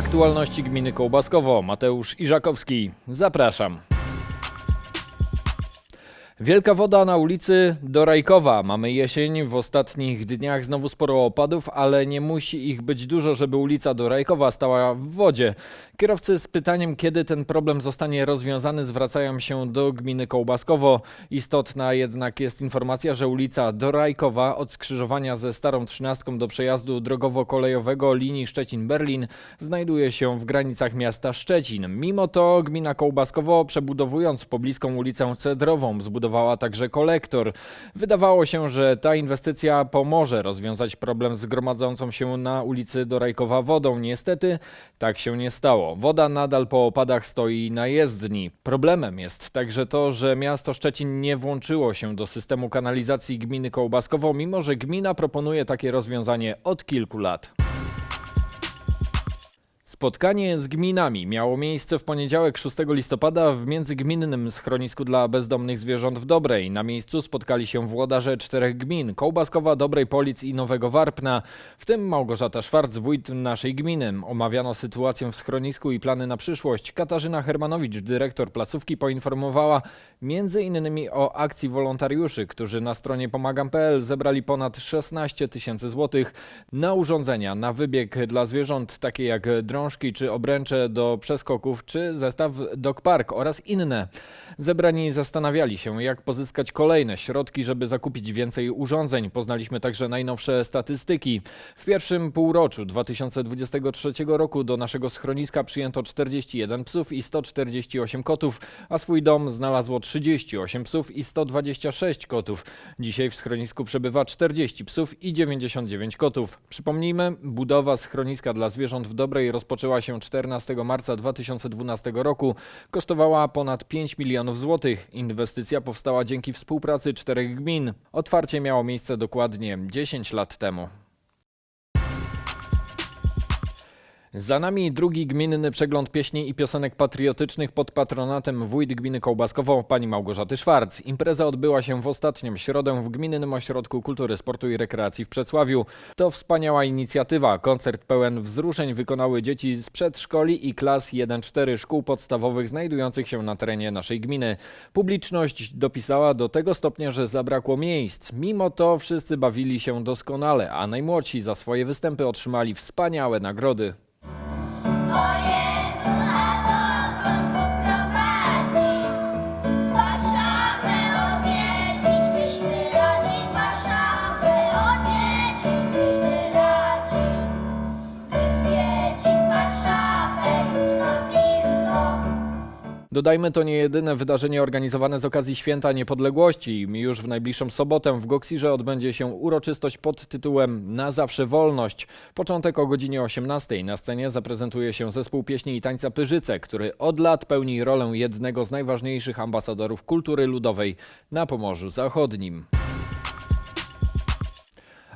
Aktualności gminy Kołbaskowo. Mateusz Iżakowski. Zapraszam. Wielka woda na ulicy Dorajkowa. Mamy jesień, w ostatnich dniach znowu sporo opadów, ale nie musi ich być dużo, żeby ulica Dorajkowa stała w wodzie. Kierowcy z pytaniem, kiedy ten problem zostanie rozwiązany, zwracają się do gminy Kołbaskowo. Istotna jednak jest informacja, że ulica Dorajkowa od skrzyżowania ze Starą Trzynastką do przejazdu drogowo-kolejowego linii Szczecin-Berlin znajduje się w granicach miasta Szczecin. Mimo to gmina Kołbaskowo, przebudowując pobliską ulicę Cedrową, zbudowała także kolektor. Wydawało się, że ta inwestycja pomoże rozwiązać problem z gromadzącą się na ulicy Dorajkowa wodą. Niestety tak się nie stało. Woda nadal po opadach stoi na jezdni. Problemem jest także to, że miasto Szczecin nie włączyło się do systemu kanalizacji gminy Kołbaskowo, mimo że gmina proponuje takie rozwiązanie od kilku lat. Spotkanie z gminami miało miejsce w poniedziałek 6 listopada w międzygminnym schronisku dla bezdomnych zwierząt w Dobrej. Na miejscu spotkali się włodarze czterech gmin: Kołbaskowa, Dobrej Polic i Nowego Warpna, w tym Małgorzata Szwarc, wójt naszej gminy. Omawiano sytuację w schronisku i plany na przyszłość. Katarzyna Hermanowicz, dyrektor placówki, poinformowała między innymi o akcji wolontariuszy, którzy na stronie pomagam.pl zebrali ponad 16 tysięcy złotych na urządzenia, na wybieg dla zwierząt, takie jak drążki czy obręcze do przeskoków, czy zestaw Dog Park oraz inne. Zebrani zastanawiali się, jak pozyskać kolejne środki, żeby zakupić więcej urządzeń. Poznaliśmy także najnowsze statystyki. W pierwszym półroczu 2023 roku do naszego schroniska przyjęto 41 psów i 148 kotów, a swój dom znalazło 38 psów i 126 kotów. Dzisiaj w schronisku przebywa 40 psów i 99 kotów. Przypomnijmy, budowa schroniska dla zwierząt w Dobrej rozpoczęła się 14 marca 2012 roku. Kosztowała ponad 5 milionów złotych. Inwestycja powstała dzięki współpracy czterech gmin. Otwarcie miało miejsce dokładnie 10 lat temu. Za nami drugi gminny przegląd pieśni i piosenek patriotycznych pod patronatem wójt gminy Kołbaskowo pani Małgorzaty Szwarc. Impreza odbyła się w ostatnią środę w Gminnym Ośrodku Kultury, Sportu i Rekreacji w Przecławiu. To wspaniała inicjatywa. Koncert pełen wzruszeń wykonały dzieci z przedszkoli i klas 1-4 szkół podstawowych znajdujących się na terenie naszej gminy. Publiczność dopisała do tego stopnia, że zabrakło miejsc. Mimo to wszyscy bawili się doskonale, a najmłodsi za swoje występy otrzymali wspaniałe nagrody. O Dodajmy, to nie jedyne wydarzenie organizowane z okazji Święta Niepodległości. Już w najbliższą sobotę w Goksirze odbędzie się uroczystość pod tytułem Na zawsze wolność. Początek o godzinie 18. Na scenie zaprezentuje się zespół pieśni i tańca Pyrzyce, który od lat pełni rolę jednego z najważniejszych ambasadorów kultury ludowej na Pomorzu Zachodnim.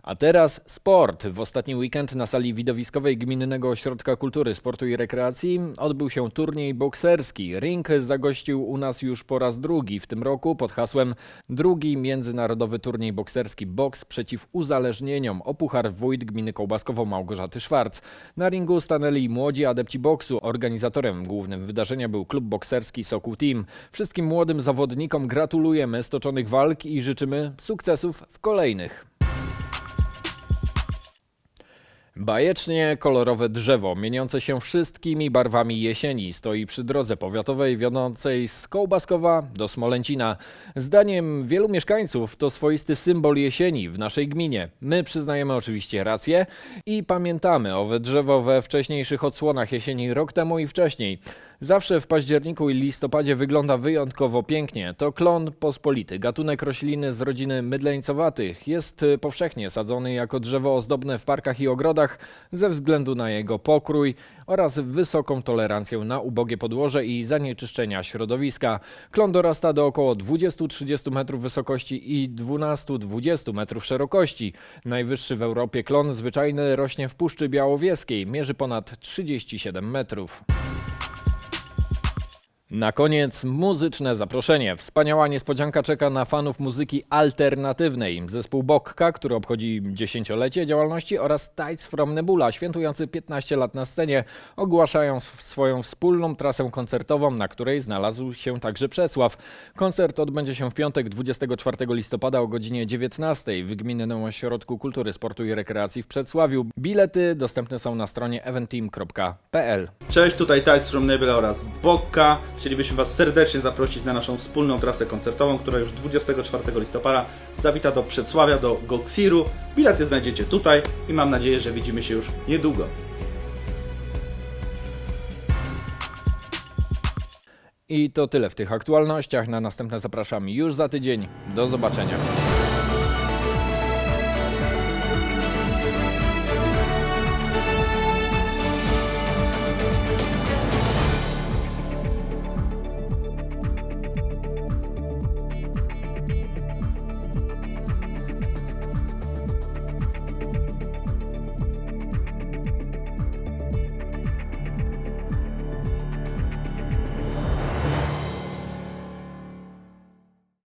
A teraz sport. W ostatni weekend na sali widowiskowej Gminnego Ośrodka Kultury, Sportu i Rekreacji odbył się turniej bokserski. Ring zagościł u nas już po raz drugi w tym roku pod hasłem Drugi Międzynarodowy Turniej Bokserski Boks przeciw uzależnieniom o Puchar Wójt Gminy Kołbaskowo Małgorzaty Szwarc. Na ringu stanęli młodzi adepci boksu. Organizatorem głównym wydarzenia był klub bokserski Sokół Team. Wszystkim młodym zawodnikom gratulujemy stoczonych walk i życzymy sukcesów w kolejnych. Bajecznie kolorowe drzewo, mieniące się wszystkimi barwami jesieni, stoi przy drodze powiatowej wiodącej z Kołbaskowa do Smolęcina. Zdaniem wielu mieszkańców to swoisty symbol jesieni w naszej gminie. My przyznajemy oczywiście rację i pamiętamy owe drzewo we wcześniejszych odsłonach jesieni rok temu i wcześniej. Zawsze w październiku i listopadzie wygląda wyjątkowo pięknie. To klon pospolity, gatunek rośliny z rodziny mydleńcowatych. Jest y, powszechnie sadzony jako drzewo ozdobne w parkach i ogrodach ze względu na jego pokrój oraz wysoką tolerancję na ubogie podłoże i zanieczyszczenia środowiska. Klon dorasta do około 20-30 metrów wysokości i 12-20 metrów szerokości. Najwyższy w Europie klon zwyczajny rośnie w Puszczy Białowieskiej, mierzy ponad 37 metrów. Na koniec muzyczne zaproszenie. Wspaniała niespodzianka czeka na fanów muzyki alternatywnej. Zespół Bokka, który obchodzi dziesięciolecie działalności oraz Tides from Nebula, świętujący 15 lat na scenie, ogłaszają sw- swoją wspólną trasę koncertową, na której znalazł się także Przecław. Koncert odbędzie się w piątek 24 listopada o godzinie 19 w Gminnym Ośrodku Kultury, Sportu i Rekreacji w Przecławiu. Bilety dostępne są na stronie eventeam.pl. Cześć, tutaj Tides from Nebula oraz Bokka. Chcielibyśmy Was serdecznie zaprosić na naszą wspólną trasę koncertową, która już 24 listopada zawita do Przedsławia, do Goxiru. Bilety znajdziecie tutaj i mam nadzieję, że widzimy się już niedługo. I to tyle w tych aktualnościach. Na następne zapraszam już za tydzień. Do zobaczenia.